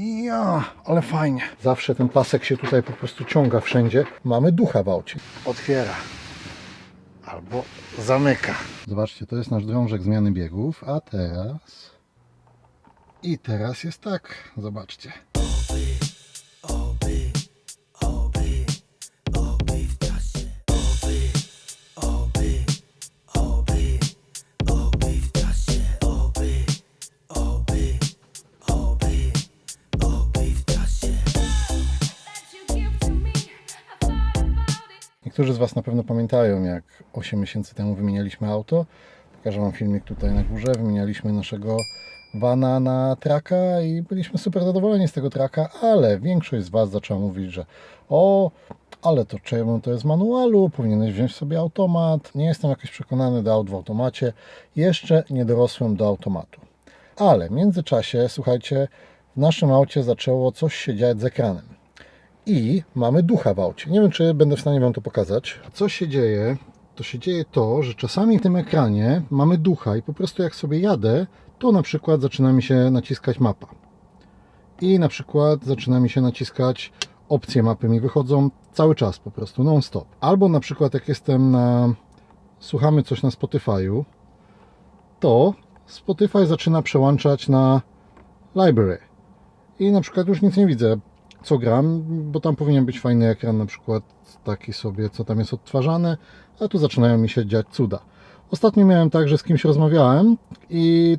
Ja, ale fajnie. Zawsze ten pasek się tutaj po prostu ciąga wszędzie. Mamy ducha w aucie. Otwiera. Albo zamyka. Zobaczcie, to jest nasz drążek zmiany biegów, a teraz... I teraz jest tak, zobaczcie. Niektórzy z Was na pewno pamiętają, jak 8 miesięcy temu wymienialiśmy auto. Pokażę Wam filmik tutaj na górze. Wymienialiśmy naszego vana na traka i byliśmy super zadowoleni z tego traka, ale większość z Was zaczęła mówić, że o, ale to czemu to jest manualu, powinieneś wziąć sobie automat. Nie jestem jakoś przekonany do aut w automacie. Jeszcze nie dorosłem do automatu. Ale w międzyczasie, słuchajcie, w naszym aucie zaczęło coś się dziać z ekranem i mamy ducha w aucie. Nie wiem, czy będę w stanie Wam to pokazać. Co się dzieje? To się dzieje to, że czasami w tym ekranie mamy ducha i po prostu jak sobie jadę, to na przykład zaczyna mi się naciskać mapa. I na przykład zaczyna mi się naciskać opcje mapy mi wychodzą cały czas po prostu non stop. Albo na przykład jak jestem na słuchamy coś na Spotify'u, to Spotify zaczyna przełączać na library. I na przykład już nic nie widzę co gram, bo tam powinien być fajny ekran, na przykład taki sobie, co tam jest odtwarzane, a tu zaczynają mi się dziać cuda. Ostatnio miałem tak, że z kimś rozmawiałem i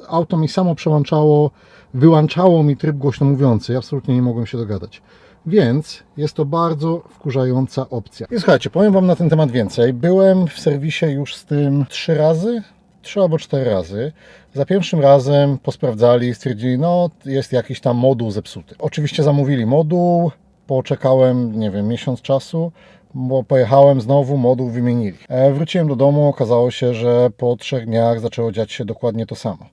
y, auto mi samo przełączało, wyłączało mi tryb głośno mówiący. Ja absolutnie nie mogłem się dogadać. Więc jest to bardzo wkurzająca opcja. I słuchajcie, powiem Wam na ten temat więcej. Byłem w serwisie już z tym trzy razy, trzy albo cztery razy. Za pierwszym razem posprawdzali, stwierdzili, no jest jakiś tam moduł zepsuty. Oczywiście zamówili moduł, poczekałem, nie wiem, miesiąc czasu, bo pojechałem znowu, moduł wymienili. E, wróciłem do domu, okazało się, że po trzech dniach zaczęło dziać się dokładnie to samo.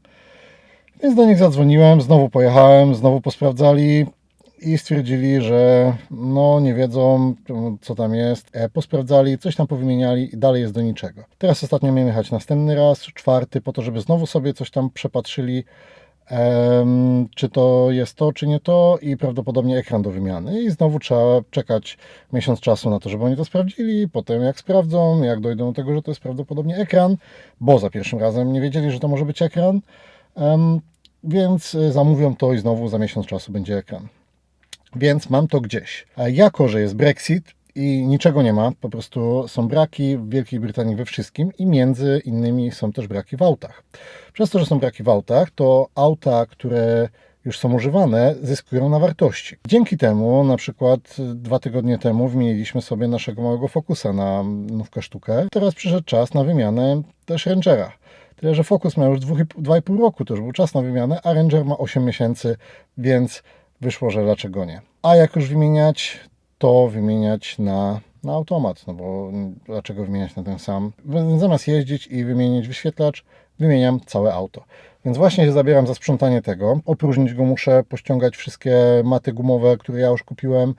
Więc do nich zadzwoniłem, znowu pojechałem, znowu posprawdzali i stwierdzili, że no nie wiedzą co tam jest. E, Posprawdzali, coś tam powymieniali i dalej jest do niczego. Teraz ostatnio miałem jechać następny raz, czwarty, po to, żeby znowu sobie coś tam przepatrzyli, czy to jest to, czy nie to i prawdopodobnie ekran do wymiany. I znowu trzeba czekać miesiąc czasu na to, żeby oni to sprawdzili. Potem jak sprawdzą, jak dojdą do tego, że to jest prawdopodobnie ekran, bo za pierwszym razem nie wiedzieli, że to może być ekran. Więc y, zamówią to i znowu za miesiąc czasu będzie ekran więc mam to gdzieś. A jako, że jest Brexit i niczego nie ma, po prostu są braki w Wielkiej Brytanii we wszystkim i między innymi są też braki w autach. Przez to, że są braki w autach, to auta, które już są używane, zyskują na wartości. Dzięki temu, na przykład dwa tygodnie temu wymieniliśmy sobie naszego małego Focusa na nówkę sztukę. Teraz przyszedł czas na wymianę też Rangera. Tyle, że Focus miał już 2,5 roku, to już był czas na wymianę, a Ranger ma 8 miesięcy, więc wyszło, że dlaczego nie. A jak już wymieniać, to wymieniać na, na automat, no bo dlaczego wymieniać na ten sam? Zamiast jeździć i wymienić wyświetlacz, wymieniam całe auto. Więc właśnie się zabieram za sprzątanie tego. Opróżnić go muszę, pościągać wszystkie maty gumowe, które ja już kupiłem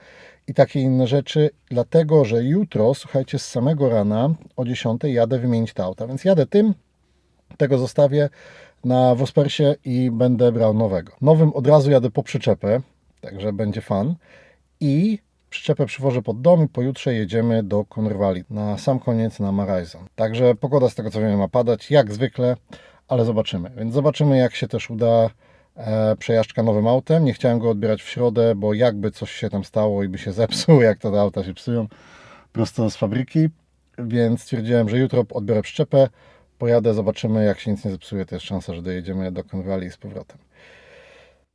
i takie inne rzeczy, dlatego że jutro, słuchajcie, z samego rana o 10 jadę wymienić te auta. Więc jadę tym, tego zostawię na Wospersie i będę brał nowego. Nowym od razu jadę po przyczepę, także będzie fan. I przyczepę przywożę pod dom i pojutrze jedziemy do Conrwali na sam koniec na Marizon. Także pogoda z tego co wiem ma padać, jak zwykle, ale zobaczymy. Więc zobaczymy jak się też uda e, przejażdżka nowym autem. Nie chciałem go odbierać w środę, bo jakby coś się tam stało i by się zepsuł, jak to te auta się psują prosto z fabryki, więc stwierdziłem, że jutro odbiorę przyczepę, pojadę, zobaczymy, jak się nic nie zepsuje, to jest szansa, że dojedziemy do Conrwali z powrotem.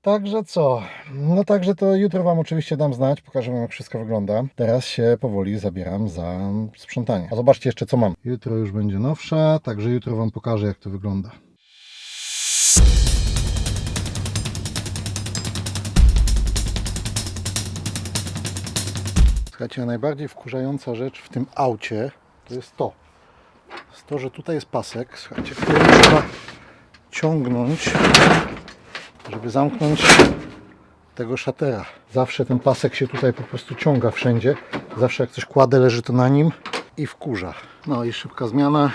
Także co? No także to jutro Wam oczywiście dam znać, pokażę Wam jak wszystko wygląda. Teraz się powoli zabieram za sprzątanie. A zobaczcie jeszcze co mam. Jutro już będzie nowsza, także jutro Wam pokażę jak to wygląda. Słuchajcie, najbardziej wkurzająca rzecz w tym aucie to jest to. To, że tutaj jest pasek, słuchajcie, który trzeba ciągnąć, żeby zamknąć tego szatera. Zawsze ten pasek się tutaj po prostu ciąga wszędzie. Zawsze jak coś kładę, leży to na nim i wkurza. No i szybka zmiana.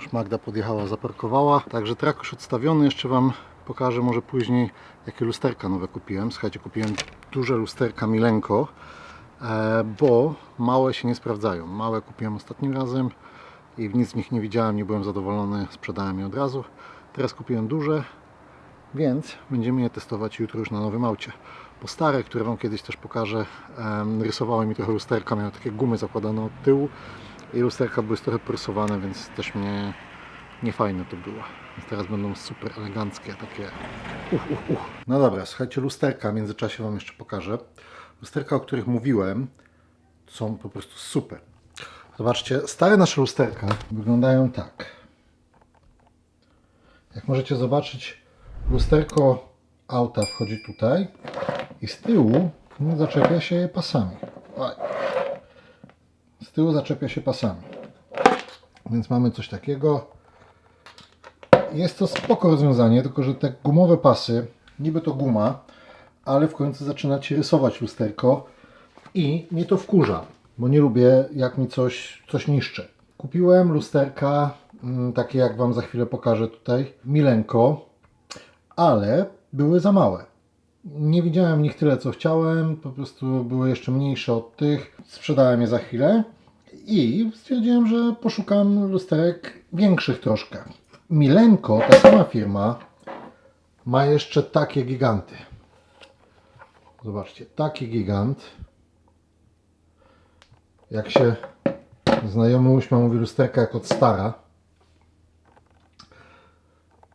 Już Magda podjechała, zaparkowała. Także trak już odstawiony. Jeszcze Wam Pokażę może później, jakie lusterka nowe kupiłem. Słuchajcie, kupiłem duże lusterka Milenko, e, bo małe się nie sprawdzają. Małe kupiłem ostatnim razem i nic z nich nie widziałem, nie byłem zadowolony, sprzedałem je od razu. Teraz kupiłem duże, więc będziemy je testować jutro już na nowym aucie. Bo stare, które Wam kiedyś też pokażę, rysowały mi trochę lusterka, miały takie gumy zakładane od tyłu i lusterka były trochę prysowane, więc też mnie niefajne to było. Więc teraz będą super eleganckie, takie uch, uch, uch. No dobra, słuchajcie, lusterka w międzyczasie Wam jeszcze pokażę. Lusterka, o których mówiłem, są po prostu super. Zobaczcie, stare nasze lusterka wyglądają tak. Jak możecie zobaczyć, lusterko auta wchodzi tutaj i z tyłu zaczepia się je pasami. Z tyłu zaczepia się pasami. Więc mamy coś takiego. Jest to spoko rozwiązanie, tylko że te gumowe pasy, niby to guma, ale w końcu zaczyna Ci rysować lusterko i mnie to wkurza, bo nie lubię jak mi coś, coś niszczy. Kupiłem lusterka, mm, takie jak Wam za chwilę pokażę tutaj, Milenko, ale były za małe. Nie widziałem nich tyle co chciałem, po prostu były jeszcze mniejsze od tych. Sprzedałem je za chwilę i stwierdziłem, że poszukam lusterek większych troszkę. Milenko, ta sama firma, ma jeszcze takie giganty. Zobaczcie, taki gigant. Jak się znajomy uśmiał, mówi lusterka jak od stara.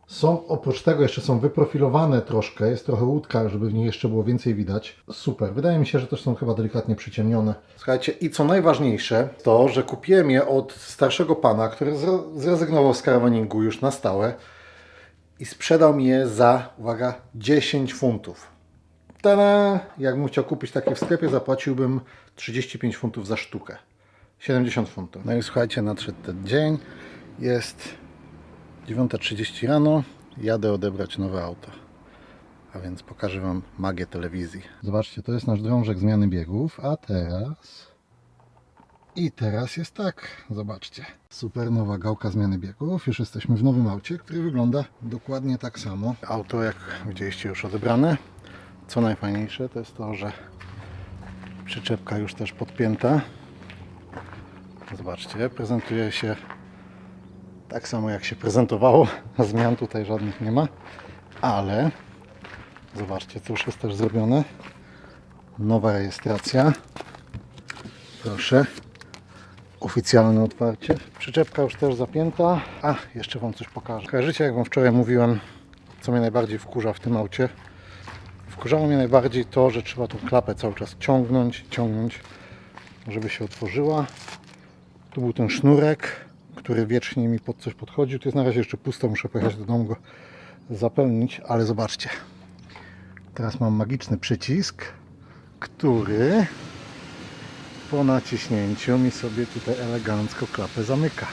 Są oprócz tego jeszcze są wyprofilowane troszkę, jest trochę łódka, żeby w nich jeszcze było więcej widać. Super, wydaje mi się, że też są chyba delikatnie przyciemnione. Słuchajcie, i co najważniejsze, to, że kupiłem je od starszego pana, który zre- zrezygnował z karawaningu już na stałe i sprzedał mi je za, uwaga, 10 funtów. Tada! Jakbym chciał kupić takie w sklepie, zapłaciłbym 35 funtów za sztukę. 70 funtów. No i słuchajcie, nadszedł ten dzień. Jest 9.30 rano. Jadę odebrać nowe auto. A więc pokażę Wam magię telewizji. Zobaczcie, to jest nasz drążek zmiany biegów. A teraz... I teraz jest tak. Zobaczcie. Super nowa gałka zmiany biegów. Już jesteśmy w nowym aucie, który wygląda dokładnie tak samo. Auto, jak widzieliście, już odebrane. Co najfajniejsze, to jest to, że przyczepka już też podpięta. Zobaczcie, prezentuje się tak samo jak się prezentowało. Zmian tutaj żadnych nie ma, ale zobaczcie, co już jest też zrobione. Nowa rejestracja. Proszę. Oficjalne otwarcie. Przyczepka już też zapięta. A, jeszcze Wam coś pokażę. Kojarzycie, jak Wam wczoraj mówiłem, co mnie najbardziej wkurza w tym aucie? Wkurzało mnie najbardziej to, że trzeba tą klapę cały czas ciągnąć, ciągnąć, żeby się otworzyła. Tu był ten sznurek, który wiecznie mi pod coś podchodził. Tu jest na razie jeszcze pusto, muszę pojechać do domu go zapełnić, ale zobaczcie. Teraz mam magiczny przycisk, który po naciśnięciu mi sobie tutaj elegancko klapę zamyka.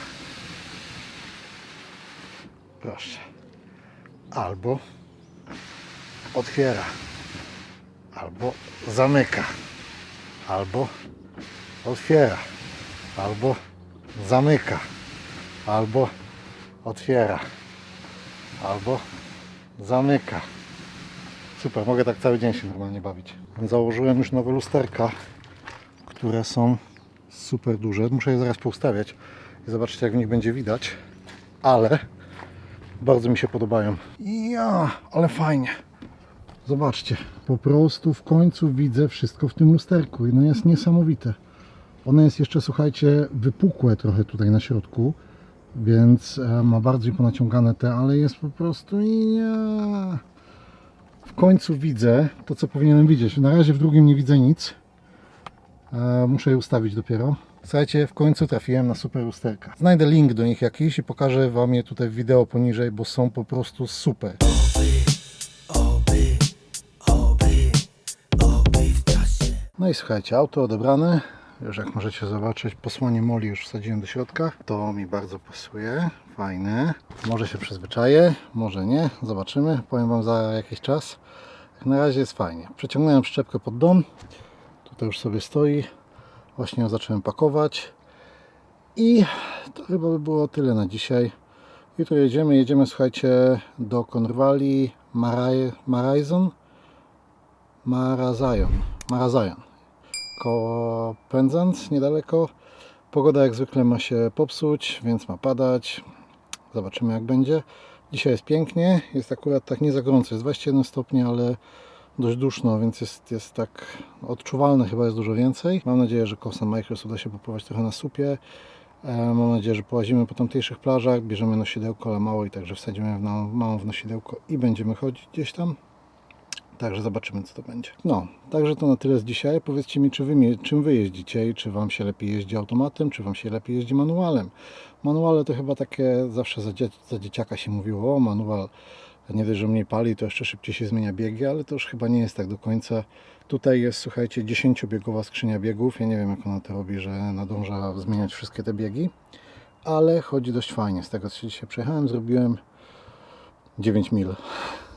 Proszę. Albo otwiera, albo zamyka, albo otwiera, albo zamyka, albo otwiera, albo zamyka. Super, mogę tak cały dzień się normalnie bawić. Założyłem już nowe lusterka, które są super duże. Muszę je zaraz poustawiać i zobaczycie jak w nich będzie widać, ale bardzo mi się podobają. Ja, ale fajnie. Zobaczcie, po prostu w końcu widzę wszystko w tym lusterku i no jest niesamowite. Ono jest jeszcze, słuchajcie, wypukłe trochę tutaj na środku, więc e, ma bardziej ponaciągane te, ale jest po prostu ja. W końcu widzę to, co powinienem widzieć. Na razie w drugim nie widzę nic. E, Muszę je ustawić dopiero. Słuchajcie, w końcu trafiłem na super lusterka. Znajdę link do nich jakiś i pokażę Wam je tutaj w wideo poniżej, bo są po prostu super. No i słuchajcie, auto odebrane. Już jak możecie zobaczyć, posłanie moli już wsadziłem do środka. To mi bardzo pasuje. Fajne. Może się przyzwyczaję, może nie. Zobaczymy. Powiem Wam za jakiś czas. Jak na razie jest fajnie. Przeciągnąłem przyczepkę pod dom. Tutaj już sobie stoi. Właśnie ją zacząłem pakować. I to chyba by było tyle na dzisiaj. Jutro jedziemy, jedziemy słuchajcie do Konrwali, Maraj, Marazon, Marazajon, Marazajon. Koło niedaleko. Pogoda jak zwykle ma się popsuć, więc ma padać. Zobaczymy jak będzie. Dzisiaj jest pięknie, jest akurat tak nie za gorąco, jest 21 stopni, ale dość duszno, więc jest, jest tak odczuwalne chyba jest dużo więcej. Mam nadzieję, że kosem Microsoft uda się popływać trochę na supie. E, Mam nadzieję, że połazimy po tamtejszych plażach, bierzemy nosidełko, ale mało i także wsadzimy w małą w nosidełko i będziemy chodzić gdzieś tam. Także zobaczymy, co to będzie. No, także to na tyle z dzisiaj. Powiedzcie mi, czy wy, czym wy jeździcie i czy wam się lepiej jeździ automatem, czy wam się lepiej jeździ manualem. Manuale to chyba takie zawsze za, dzie- za dzieciaka się mówiło, o manual nie dość, że mniej pali, to jeszcze szybciej się zmienia biegi, ale to już chyba nie jest tak do końca. Tutaj jest, słuchajcie, 10-biegowa skrzynia biegów. Ja nie wiem, jak ona to robi, że nadąża zmieniać wszystkie te biegi, ale chodzi dość fajnie. Z tego, co dzisiaj przejechałem, zrobiłem 9 mil.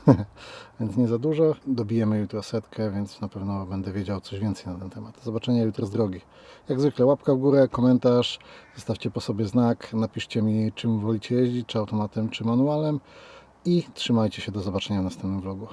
więc nie za dużo. Dobijemy jutro setkę, więc na pewno będę wiedział coś więcej na ten temat. Do zobaczenia jutro z drogi. Jak zwykle łapka w górę, komentarz, zostawcie po sobie znak, napiszcie mi czym wolicie jeździć, czy automatem, czy manualem i trzymajcie się, do zobaczenia w następnym vlogu.